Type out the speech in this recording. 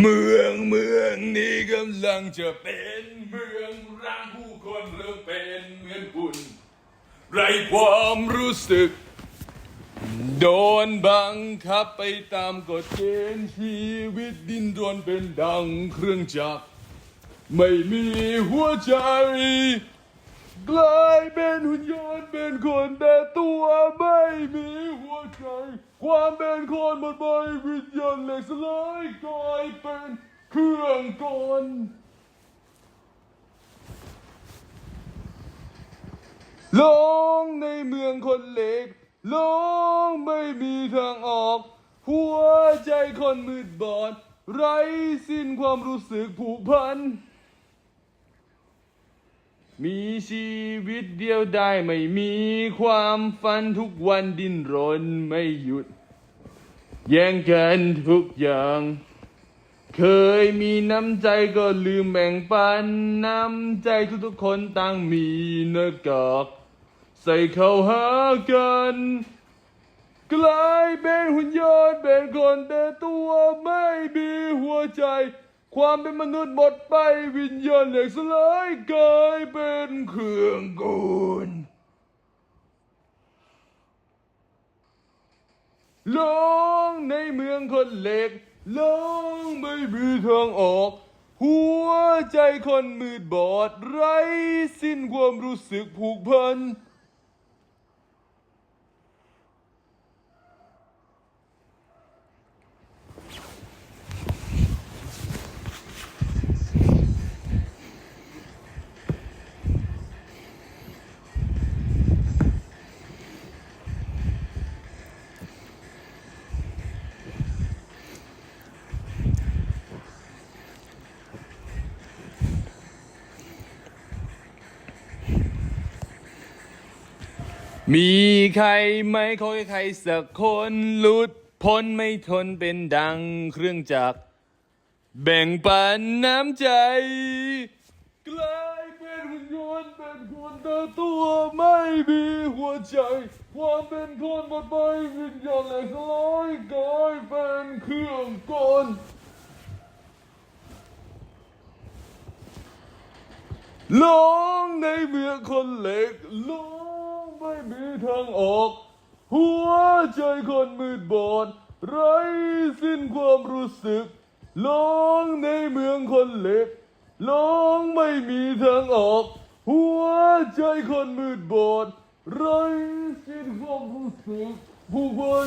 เมืองเมืองนี้กำลังจะเป็นเมืองร้างผู้คนเริ่มเป็นเหมือนคุณไรความรู้สึก โดนบังคับไปตามกฎเกณฑ์ชีวิตดินรนเป็นดังเครื่องจักร ไม่มีหัวใจ กลายเป็นหุ่นยนต์เป็นคนแต่ตัวไม่มีหัวใจ ความเป็นคนหมดไปวิญญาณเหล็กสลายกลายเป็นเครื่องกลลงในเมืองคนเหล็กลงไม่มีทางออก หัวใจคนมืดบอด ไร้สิ้นความรู้สึกผูกพัน มีชีวิตเดียวได้ไม่มีความฝันทุกวันดิ้นรนไม่หยุด แย่งกันทุกอย่าง เคยมีน้ำใจก็ลืมแบ่งปัน น้ำใจทุกๆคนต่างมีหน้ากากใส่เข้าหากันกลายเป็นหุ่นยนต์เป็นคนแต่ตัวไม่มีหัวใจ ความเป็นมนุษย์หมดไปวิญญาณเหล็กสลายกลายเป็นเครื่องกลลงในเมืองคนเหล็กลงไม่มีทางออก หัวใจคนมืดบอดไร้สิ้นความรู้สึกผูกพัน มีใครไหมขอให้ใครสักคนหลุดพ้นไม่ทนเป็นดังเครื่องจักรแบ่งปันน้ำใจ กลายเป็นหุ่นยนต์เป็นคนแต่ตัวไม่มีหัวใจ ความเป็นคนหมดไปวิญญาณแหลกสลายกลายเป็นเครื่องกลลงในเมืองคนเหล็กลง ม่มีทางออก หัวใจคนมืดบอดไร้สิ้นความรู้สึกลงในเมืองคนเล็กลงไม่มีทางออก หัวใจคนมืดบอดไร้สิ้นความรู้สึกผู้คน